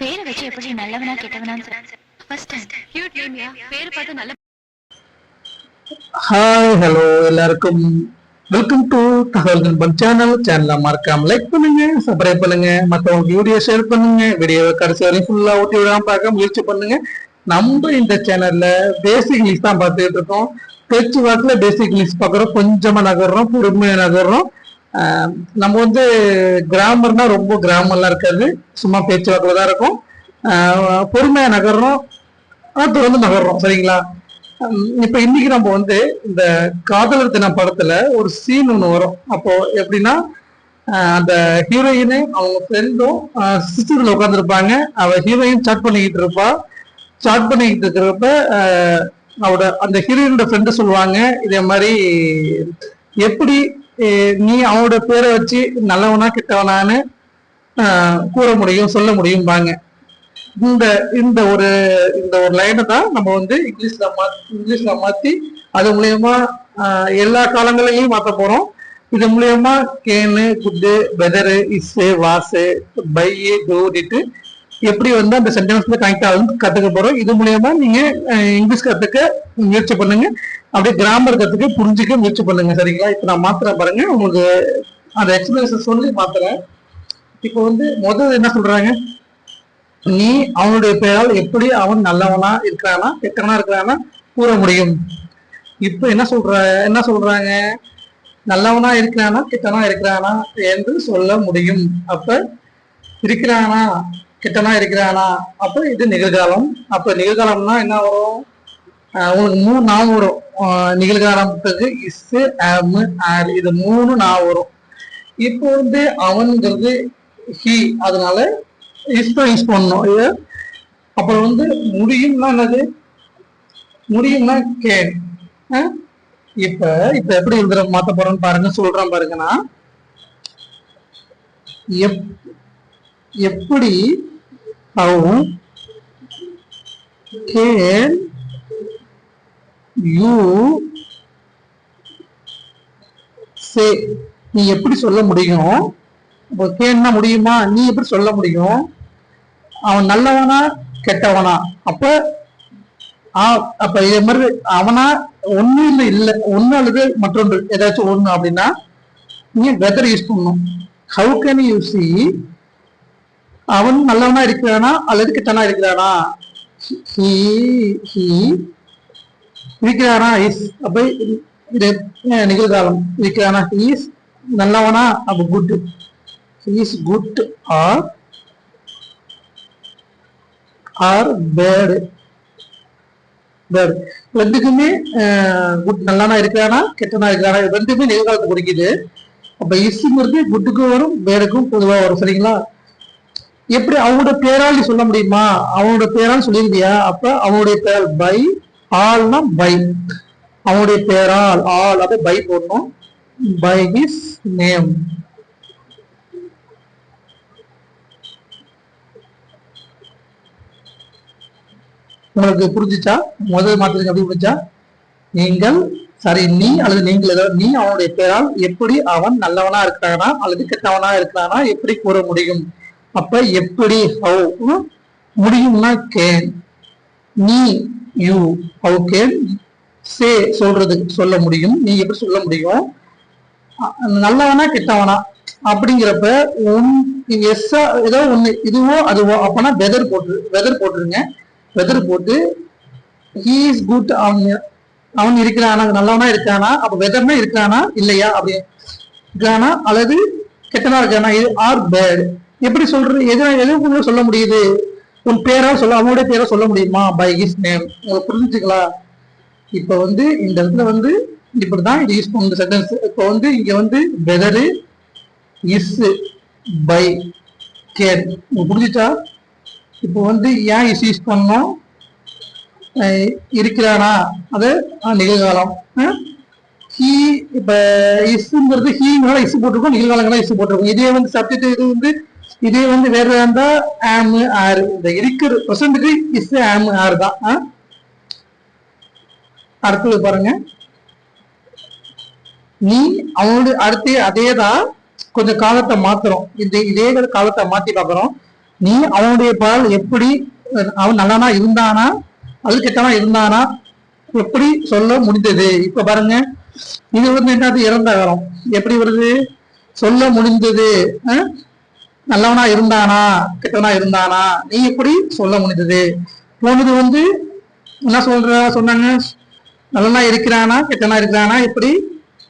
பேரை வச்சு எப்படி நல்லவனா கெட்டவனான்னு சொல்ல. ஃபர்ஸ்ட் கியூட் நேம்யா பேரு பார்த்து நல்ல ஹாய் ஹலோ எல்லாருக்கும். Welcome to Thagaval Nanban channel சேனலை மறக்காம லைக் பண்ணுங்க சப்ஸ்கிரைப் பண்ணுங்க மற்றவங்களுக்கு வீடியோ ஷேர் பண்ணுங்க. வீடியோவை கடைசி வரையும் ஃபுல்லா ஊட்டி விடாம பார்க்க முயற்சி பண்ணுங்க. நம்ம இந்த சேனல்ல பேசிக் இங்கிலீஷ் தான் பார்த்துட்டு இருக்கோம். பேச்சு வாக்குல பேசிக் இங்கிலீஷ் பார்க்குறோம். கொஞ்சமா நகர்றோம் பொறுமையா நகர்றோம். நம்ம வந்து கிராமர்னா ரொம்ப கிராமம்லாம் இருக்காது. சும்மா பேச்சுவாக்கில் தான் இருக்கும். பொறுமையாக நகர்றோம். ஆனா தொடர்ந்து நகர்றோம். சரிங்களா? இப்போ இன்னைக்கு நம்ம வந்து இந்த காதலர் தின படத்துல ஒரு சீன் ஒன்று வரும். அப்போ எப்படின்னா அந்த ஹீரோயினு அவங்க ஃப்ரெண்டும் சிஸ்டர்ல உட்காந்துருப்பாங்க அவ ஹீரோயின் சாட் பண்ணிக்கிட்டு இருப்பா. சாட் பண்ணிக்கிட்டு இருக்கிறப்ப அவட அந்த ஹீரோயினோட ஃப்ரெண்டு சொல்லுவாங்க. இதே மாதிரி எப்படி நீ அவனோட பேரை வச்சு நல்லவனா கெட்டவனான்னு கூற முடியும் சொல்ல முடியும்பாங்க. இந்த இந்த ஒரு இந்த ஒரு லைனை தான் நம்ம வந்து இங்கிலீஷ்ல மா இங்கிலீஷ்ல மாத்தி அது மூலியமா எல்லா காலங்களையும் மாற்ற போறோம். இது மூலியமா can good weather is was by டூரிட்டு எப்படி வந்து அந்த சென்டென்ஸ் வந்து கனெக்ட் ஆகுதுன்னு கத்துக்க போறோம். இது மூலயமா நீங்க இங்கிலீஷ் கத்துக்க முயற்சி பண்ணுங்க. அப்படியே கிராமர் கத்துக்க புரிஞ்சுக்க முயற்சி பண்ணுங்க. சரிங்களா? இப்ப நான் மாத்திரம் பாருங்க. உங்களுக்கு அந்த எக்ஸ்பிரஷன் சொல்லி மாத்திரேன் இப்போ வந்து முதல்ல என்ன சொல்றாங்க? நீ அவனுடைய பெயரால் எப்படி அவன் நல்லவனா இருக்கிறானா கெட்டவனா இருக்கிறானா கூற முடியும். இப்ப என்ன சொல்ற என்ன சொல்றாங்க? நல்லவனா இருக்கிறானா கெட்டவனா இருக்கிறானா என்று சொல்ல முடியும். அப்ப இருக்கிறானா கெட்டனா இருக்கிறானா? அப்ப இது நிகழ்காலம். அப்ப நிகழ்காலம்னா என்ன வரும்? உங்களுக்கு மூணு நான் வரும். நிகழ்காலம் நிகழ்காலத்துக்கு இஸ் ஆம் ஆர் இது மூணு நாள் வரும். இப்போ வந்து அவன்கிறது ஹி அதனால இஸ்டோ யூஸ் பண்ணணும். இது அப்புறம் வந்து முடியும்னா என்னது? முடியும்னா கேன் இப்ப இப்ப எப்படி எழுதுற மாத்த போறோம்னு பாருங்க. சொல்றேன் பாருங்கன்னா எப் எப்படி how can யூ சே. நீ எப்படி சொல்ல முடியும்? இப்போ கேன்னா முடியுமா? நீ எப்படி சொல்ல முடியும்? அவன் நல்லவனா கெட்டவனா? அப்ப அப்ப இதே மாதிரி அவனா ஒண்ணு இல்ல. இல்ல ஒண்ணு அல்லது மற்றொன்று. ஏதாச்சும் ஒண்ணு அப்படின்னா நீங்க வெதர் யூஸ் பண்ணணும். ஹவு கேன் யூ சி அவன் நல்லவனா இருக்கிறானா அல்லது கெட்டனா இருக்கிறானா? He he. இருக்கிறானா? இஸ். அப்போ இது நிகழ்காலம்? இருக்கிறானா? இஸ். நல்லவனா? அப்ப good. Is good or or bad. Bad. ரெண்டுக்குமே குட் நல்லானா இருக்கிறானா? கெட்டனா இருக்கிறானா? ரெண்டுமே நிகழ்காலத்தை குறிக்குது. அப்ப இஸ்ங்கிறது குட்டுக்கும் வரும் பேடுக்கும் பொதுவாக வரும். சரிங்களா? எப்படி அவனோட பேரால் நீ சொல்ல முடியுமா? அவனோட பேரால் சொல்லியிருக்கியா? அப்ப அவனுடைய பேர் பை ஆல்னா பை. அவனுடைய பேரால் ஆல் அப்ப பை போடணும். By his name. உங்களுக்கு புரிஞ்சுச்சா? முதல் மாத்திரம் எப்படி புரிஞ்சா நீங்கள் சரி நீ அல்லது நீங்கள் ஏதாவது நீ அவனுடைய பேரால் எப்படி அவன் நல்லவனா இருக்கிறானா அல்லது கெட்டவனா இருக்கிறானா எப்படி கூற முடியும்? அப்ப எப்படி ஹவு முடியும்னா கேன் நீ யூ ஹவு கேன் சே சொல்றது சொல்ல முடியும். நீ எப்படி சொல்ல முடியும்? நல்லவனா கெட்டவனா? அப்படிங்கிறப்ப உன் எஸ்ஸா ஏதோ ஒண்ணு இதுவோ அதுவோ அப்பனா வெதர் போட்டு வெதர் போட்டுருங்க. வெதர் போட்டு ஹீ இஸ் குட் அவன் அவன் இருக்கிறானா நல்லவனா இருக்கானா? அப்ப வெதர்னா இருக்கானா இல்லையா? அப்படி இருக்கானா அல்லது கெட்டனா இருக்கானா? இது ஆர் பேட் எப்படி சொல்றது? எது எது சொல்ல முடியுது? உன் பேரா சொல்ல அவனுடைய பேரா சொல்ல முடியுமா? பை ஹிஸ் நேம் உங்களுக்கு புரிஞ்சுக்கலாம் இப்ப வந்து இந்த இடத்துல வந்து இப்படிதான் இது யூஸ் பண்ணும் சென்டென்ஸ் இப்போ வந்து இங்க வந்து வெதரு இஸ் பை கேர் உங்களுக்கு புரிஞ்சுச்சா? இப்போ வந்து ஏன் இஸ் யூஸ் பண்ணோம் இருக்கிறானா? அது நிகழ்காலம். ஹீ இப்போ இஸ்ங்கிறது ஹீனால இஸ் போட்டிருக்கோம் நிகழ்காலங்களா இஸ் போட்டிருக்கோம். இதே வந்து சப்ஜெக்ட் இது வந்து இதே வந்து வேற இருந்தா ஆம் ஆர் இந்த இருக்கிற ப்ரெசன்ட்டுக்கு இஸ் ஆம் ஆர் தான். அடுத்தது பாருங்க. நீ அவனோட அடுத்து அதே தான் கொஞ்சம் காலத்தை மாத்துறோம் இந்த இதே காலத்தை மாத்தி பாக்குறோம் நீ அவனுடைய பால் எப்படி அவன் நல்லவனா இருந்தானா அது கெட்டவனா இருந்தானா எப்படி சொல்ல முடிந்தது? இப்ப பாருங்க. இது வந்து என்னது? இறந்த காலம். எப்படி வருது? சொல்ல முடிந்தது. அஹ்? நல்லவனா இருந்தானா கெட்டவனா இருந்தானா நீ எப்படி சொல்ல முடிந்தது? போனது வந்து என்ன சொல்ற சொன்னாங்க நல்லனா இருக்கிறானா கெட்டனா இருக்கிறானா எப்படி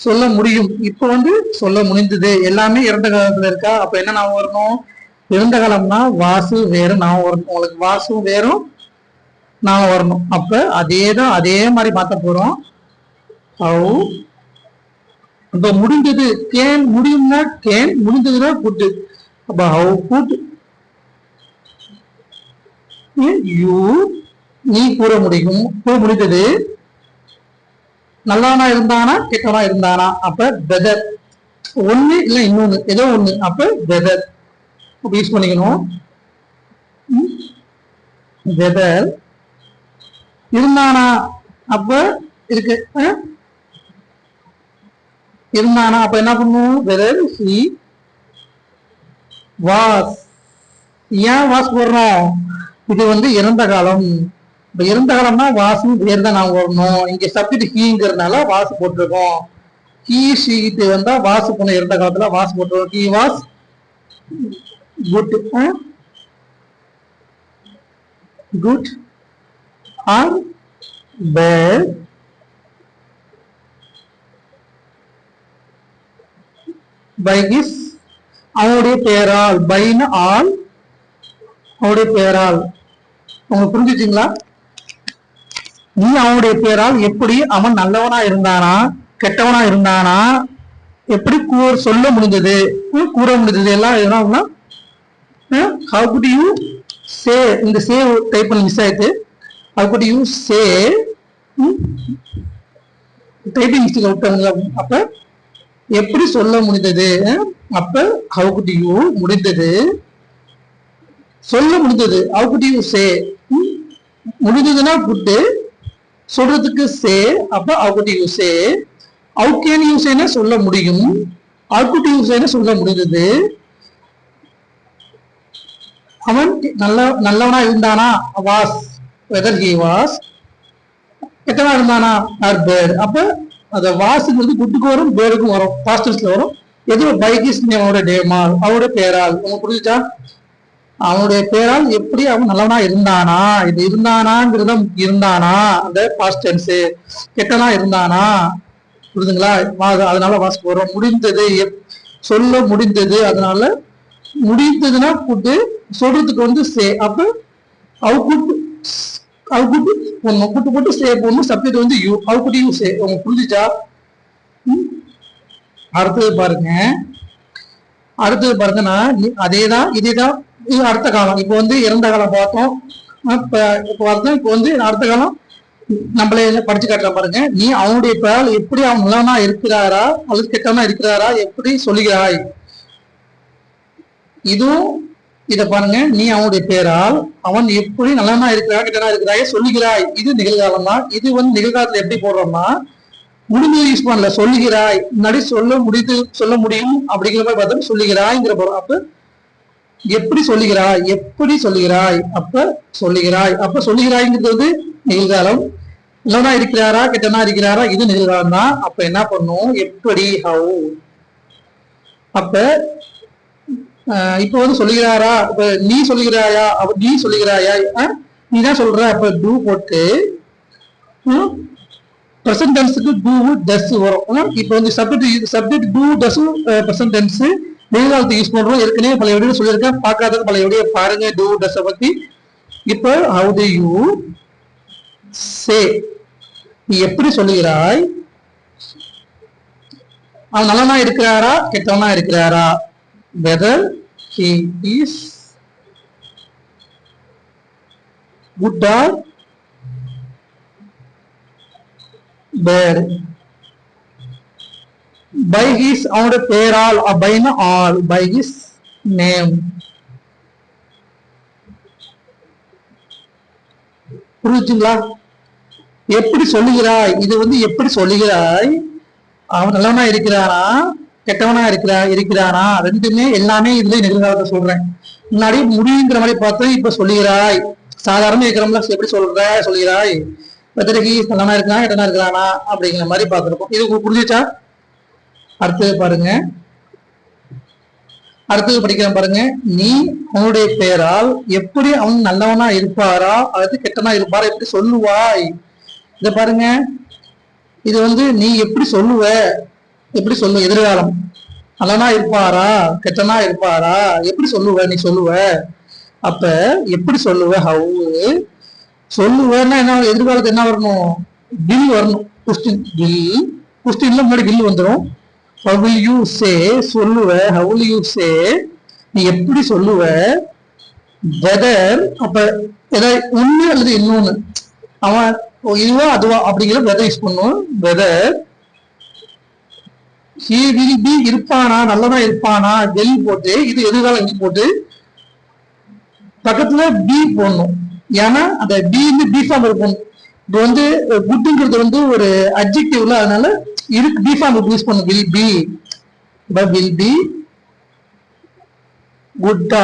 சொல்ல முடியும்? இப்ப வந்து சொல்ல முடிந்தது. எல்லாமே இறந்த காலத்துல இருக்கா? அப்ப என்ன நான் வரணும்? இறந்த காலம்னா வாசு வேற ஞாபகம் வரணும் உங்களுக்கு வாசும் வேறும் ஞாபகம் வரணும். அப்ப அதே தான் அதே மாதிரி மாத்த போறோம். ஹவு? இப்ப முடிந்தது. கேன் முடியும்னா கேன் முடிந்ததுன்னா குட்டு. அப்ப ஹவு குட் யூ நீ கூற முடியும். கூற முடிந்தது. நல்லவனா இருந்தானா கெட்டவனா இருந்தானா? அப்ப வெதர் ஒண்ணு இல்ல இன்னொன்னு ஏதோ ஒண்ணு. அப்ப பெதர் யூஸ் பண்ணிக்கணும். வெதர் இருந்தானா? அப்ப இருக்கு. இருந்தானா? அப்ப என்ன பண்ணுவோம் வெதர் சி வாஸ். ஏன் வாஸ் போடுறோம் இது வந்து இறந்த காலம். இப்ப இறந்த காலம்னா வாசும் வேறு தான் நான் வரணும் இங்க சப்ஜெக்ட் ஹீங்கிறதுனால வாசு போட்டிருக்கோம். ஹீ ஷீட்டு வந்தா வாசு போன இறந்த காலத்துல வாசு போட்டிருக்கோம். He was. Good. Good. Or? Bad by. His அவனுடைய பெயரால் பைன ஆல் அவனுடைய பெயரால். உங்களுக்கு புரிஞ்சுச்சுங்களா? நீ அவனுடைய பெயரால் எப்படி அவன் நல்லவனா இருந்தானா கெட்டவனா இருந்தானா எப்படி கூற சொல்ல முடிஞ்சது கூற முடிஞ்சது எல்லாம் எதுனா ஹவு குட் யூ சே இந்த சே டைப் பண்ணி மிஸ் ஆயிட்டு how good you say typing mistake விட்டாங்க அப்ப எப்படி சொல்ல முடிந்தது அப்ப ஹவு குட் யூ முடிந்தது. சொல்ல முடிந்தது. ஹவு குட் யூ சே முடிஞ்சதுன்னா குட்டு சொல்றதுக்கு சே. அப்ப how good you say. How can you சேன சொல்ல முடியும். ஹவு குட் யூ சேன சொல்ல முடிந்தது. அவன் நல்ல நல்லவனா இருந்தானா? வாஸ். வெதர் ஹி வாஸ் கெட்டவனா இருந்தானா? ஆர் பேர் அப்ப அந்த வாஸுங்கிறது குட்டுக்கு வரும் பேருக்கும் வரும் பாஸ்டர்ஸ்ல வரும். எது பைக்கிஸ் அவனோட டேமால் அவனுடைய பேரால் உங்க புரிஞ்சுச்சா? அவனுடைய பேரால் எப்படி அவன் நல்லவனா இருந்தானா? இது இருந்தானாங்கிறத இருந்தானா? அந்த பாஸ்ட் டென்ஸ் கெட்டனா இருந்தானா? புரியுதுங்களா அதனால வாசிக்க போறோம். முடிந்தது எப்- சொல்ல முடிந்தது. அதனால முடிந்ததுன்னா கூட்டு சொல்றதுக்கு வந்து சே அப்ப அவுட்புட் அவுட்புட் பொண்ணு கூட்டு போட்டு சே போடணும். சப்ஜெக்ட் வந்து யூ அவுட்புட் யூ சே. உங்களுக்கு புரிஞ்சுச்சா? அடுத்தது பாருங்க. அடுத்தது பாருங்கன்னா அதே தான் இதே தான் இது அடுத்த காலம். இப்போ வந்து இறந்த காலம் பார்த்தோம். இப்ப இப்போ பார்த்தோம் இப்போ வந்து அடுத்த காலம் நம்மளே படிச்சு காட்டுற பாருங்க. நீ அவனுடைய பெயரால் எப்படி அவன் நல்லவனா இருக்கிறாரா அல்லது கெட்டவனா இருக்கிறாரா எப்படி சொல்லுகிறாய்? இதுவும் இத பாருங்க. நீ அவனுடைய பெயரால் அவன் எப்படி நல்லவனா இருக்கிறா கெட்டவனா இருக்கிறாய் சொல்லுகிறாய். இது நிகழ்காலம் தான் இது வந்து நிகழ்காலத்துல எப்படி போடுறோம்னா முடிஞ்சது யூஸ் பண்ணல. சொல்லுகிறாய். முன்னாடி சொல்ல முடிது சொல்ல முடியும் அப்படிங்கிற மாதிரி பார்த்தா சொல்லுகிறாய்ங்கிற போறோம் அப்ப எப்படி சொல்லுகிறாய்? எப்படி சொல்லுகிறாய்? அப்ப சொல்லுகிறாய். அப்ப சொல்லுகிறாய்ங்கிறது வந்து நிகழ்காலம். இல்லனா இருக்கிறாரா? கெட்டனா இருக்கிறாரா? இது நிகழ்காலம் தான். அப்ப என்ன பண்ணும்? எப்படி? ஹவு அப்ப இப்ப வந்து சொல்லுகிறாரா? இப்ப நீ சொல்லுகிறாயா? அப்ப நீ சொல்லுகிறாயா? நீ தான் சொல்ற. அப்ப டூ போட்டு ப்ரெசன்ட் டென்ஸுக்கு டூ டஸ் வரும். இப்போ வந்து subject subject to does present tense நிகழ்காலத்தை யூஸ் பண்றோம். ஏற்கனவே பல வீடியோ சொல்லியிருக்கேன். பார்க்காதது பல வீடியோ பாருங்க. டூ டஸ்ஸை பத்தி. இப்போ ஹவு டு யூ சே நீ எப்படி சொல்லுகிறாய்? அவன் நல்லனா இருக்கிறாரா? கெட்டவனா இருக்கிறாரா? Whether he is good or bad by his அவனுடைய பேரால் or all by his name. புரிஞ்சுங்களா? எப்படி சொல்லுகிறாய்? இது வந்து எப்படி சொல்லுகிறாய்? அவன் நல்லவனா இருக்கிறானா? கெட்டவனா இருக்கிறா இருக்கிறானா? ரெண்டுமே எல்லாமே இதுல நிகழ்காலத்தை சொல்றேன். முன்னாடி முடியுங்கிற மாதிரி பார்த்தோம் இப்ப சொல்லுகிறாய். சாதாரண இருக்கிறவங்கள எப்படி சொல்ற சொல்லுகிறாய்? வெத்தரைக்கு நல்லவனா இருக்கிறான் கெட்டனா இருக்கிறானா அப்படிங்கிற மாதிரி பார்த்துருப்போம். இது உங்களுக்கு புரிஞ்சுச்சா அடுத்தது பாருங்க. அடுத்தது படிக்கிறேன் பாருங்க. நீ அவனுடைய பெயரால் எப்படி அவன் நல்லவனா இருப்பாரா அல்லது கெட்டனா இருப்பாரா எப்படி சொல்லுவாய்? இத பாருங்க. இது வந்து நீ எப்படி சொல்லுவ எப்படி சொல்லு எதிர்காலம். நல்லனா இருப்பாரா கெட்டனா இருப்பாரா? எப்படி சொல்லுவ நீ சொல்லுவ? அப்ப எப்படி சொல்லுவ? ஹவு சொல்லுவேன்னா என்ன எதிர்காலத்து என்ன வரணும்? பில் வரணும். கொஸ்டின் பில் கொஸ்டின்ல முன்னாடி பில் வந்துடும் ஹவுல் யூ சே சொல்லுவ ஹவுல் யூ சே நீ எப்படி சொல்லுவ? வெதர் அப்ப ஏதாவது ஒண்ணு அல்லது இன்னொன்னு. அவன் இதுவா அதுவா அப்படிங்கிற வெதர் யூஸ் பண்ணுவோம் வெதர் ஹி வில் பி இருப்பானா நல்லதா இருப்பானா will போட்டு இது எதிர்காலம் போட்டு பக்கத்துல பி போடணும். ஏன்னா அந்த பி பிஃபார்ம் இருக்கும். இது வந்து குட்டுங்கிறது வந்து ஒரு அப்ஜெக்டிவ்ல அதனால இருக்கு பிஃபார்ம் யூஸ் பண்ணும் will be but will be good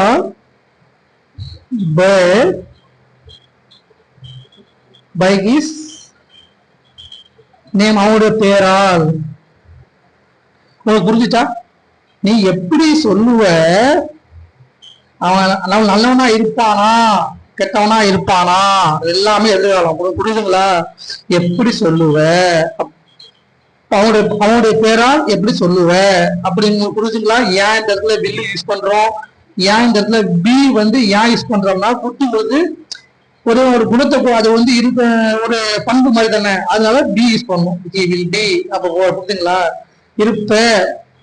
by his name அவனுடைய பேரால் உங்களுக்கு புரிஞ்சுச்சா? நீ எப்படி சொல்லுவ? அவன் அவன் நல்லவனா இருப்பானா கெட்டவனா இருப்பானா? எல்லாமே எதிர்காலம். புரியுதுங்களா எப்படி சொல்லுவ? அப்- அவனுடைய அவனுடைய பேரால் எப்படி சொல்லுவ? அப்படின்னு புரிஞ்சுங்களா? ஏன் இந்த இடத்துல பில்லு யூஸ் பண்றோம்? ஏன் இந்த இடத்துல பி வந்து ஏன் யூஸ் பண்றோம்னா குத்தும்போது ஒரு ஒரு குணத்தை அது வந்து இருக்க ஒரு பண்பு மாதிரி தானே. அதனால பி யூஸ் பண்ணும் வில் பி அப்போ புரிஞ்சுங்களா இருப்ப.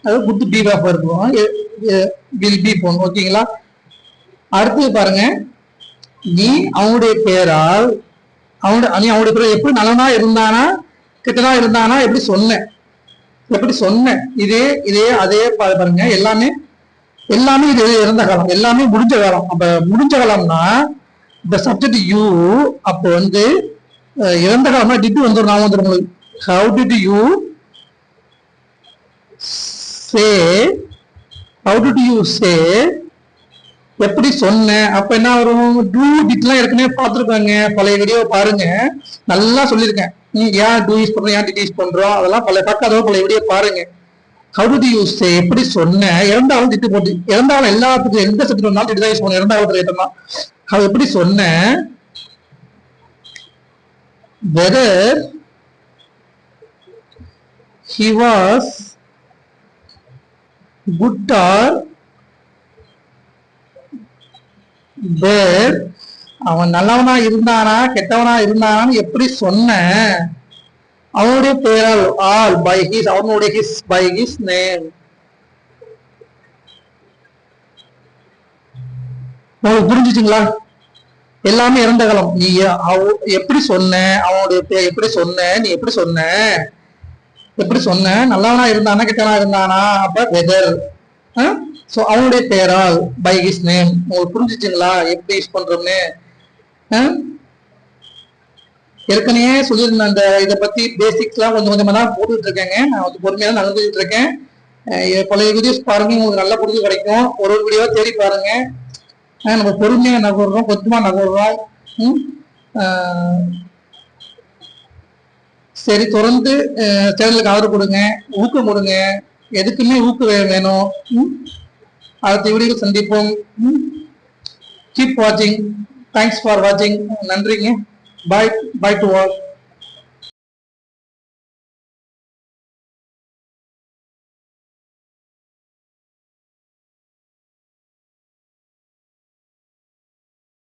அது குத்து பி பாப்பா இருக்கும் வில் பி போகணும். ஓகேங்களா? அடுத்தது பாருங்க. நீ அவனுடைய பெயரால் அவனுடைய நீ அவனுடைய பேர் எப்படி நல்லனா இருந்தானா கெட்டதா இருந்தானா எப்படி சொன்ன? எப்படி சொன்ன? இதே இதே அதே பா- பாருங்க எல்லாமே எல்லாமே இது இறந்த காலம். எல்லாமே முடிஞ்ச காலம். அப்ப முடிஞ்ச காலம்னா இந்த சப்ஜெக்ட் யூ அப்போ வந்து இறந்த காலம்னா டிட்டு வந்துடும் நான் வந்துடும் உங்களுக்கு. How did you say how did you say எப்படி சொன்னேன்? அப்ப என்ன வரும்? டூ டிட்லாம் ஏற்கனவே பார்த்துருக்காங்க. பழைய வீடியோ பாருங்க. நல்லா சொல்லியிருக்கேன். நீ ஏன் டூ யூஸ் பண்றோம் ஏன் டிட் யூஸ் பண்றோம் அதெல்லாம் பழைய பார்க்காதவங்க பழைய வீடியோ பாருங்க. ஹவு டு யூஸ் எப்படி சொன்னேன்? இரண்டாவது திட்டு போட்டு. இரண்டாவது எல்லாத்துக்கும் எந்த சப்ஜெக்ட் வந்தாலும் திட்டு தான் யூஸ் பண்ணுவோம் இரண்டாவது ரேட்டம் தான். அவ எப்படி சொன்னேன்? Whether he was good or bad அவன் நல்லவனா இருந்தானா கெட்டவனா இருந்தானான்னு எப்படி சொன்ன? அவனுடைய பெயரால் ஆல் பை ஹிஸ் அவனுடைய ஹிஸ் பை ஹிஸ் நேம் உங்களுக்கு புரிஞ்சுச்சுங்களா? எல்லாமே இறந்த காலம். நீ அவ- எப்படி சொன்ன? அவனுடைய பேர் எப்படி சொன்ன? நீ எப்படி சொன்ன? எப்படி சொன்ன? நல்லவனா இருந்தானா கெட்டவனா இருந்தானா? அப்ப வெதர் ஸோ அவனுடைய பெயரால் பை ஹிஸ் நேம் உங்களுக்கு புரிஞ்சிச்சுங்களா? எப்படி யூஸ் பண்றோம்னு? ஏற்கனவே சொல்லியிருந்தேன் அந்த இதை பத்தி பேசிக்ஸ்லாம் கொஞ்சம் கொஞ்சமாக தான் போட்டுட்டு இருக்கேங்க. நான் வந்து பொறுமையாக தான் நடந்துட்டு இருக்கேன். பழைய வீடியோஸ் பாருங்க உங்களுக்கு நல்லா புரிஞ்சு கிடைக்கும். ஒரு ஒரு வீடியோவாக தேடி பாருங்க. நம்ம பொறுமையாக நகர்றோம் கொஞ்சமாக நகர்றோம். ம்? சரி தொடர்ந்து சேனலுக்கு ஆதரவு கொடுங்க ஊக்கம் கொடுங்க. எதுக்குமே ஊக்கம் வேணும். ம்? அடுத்த வீடியோவில் சந்திப்போம் கீப் வாட்சிங் தேங்க்ஸ் ஃபார் வாட்சிங் நன்றிங்க பாய் பாய் டு ஆல்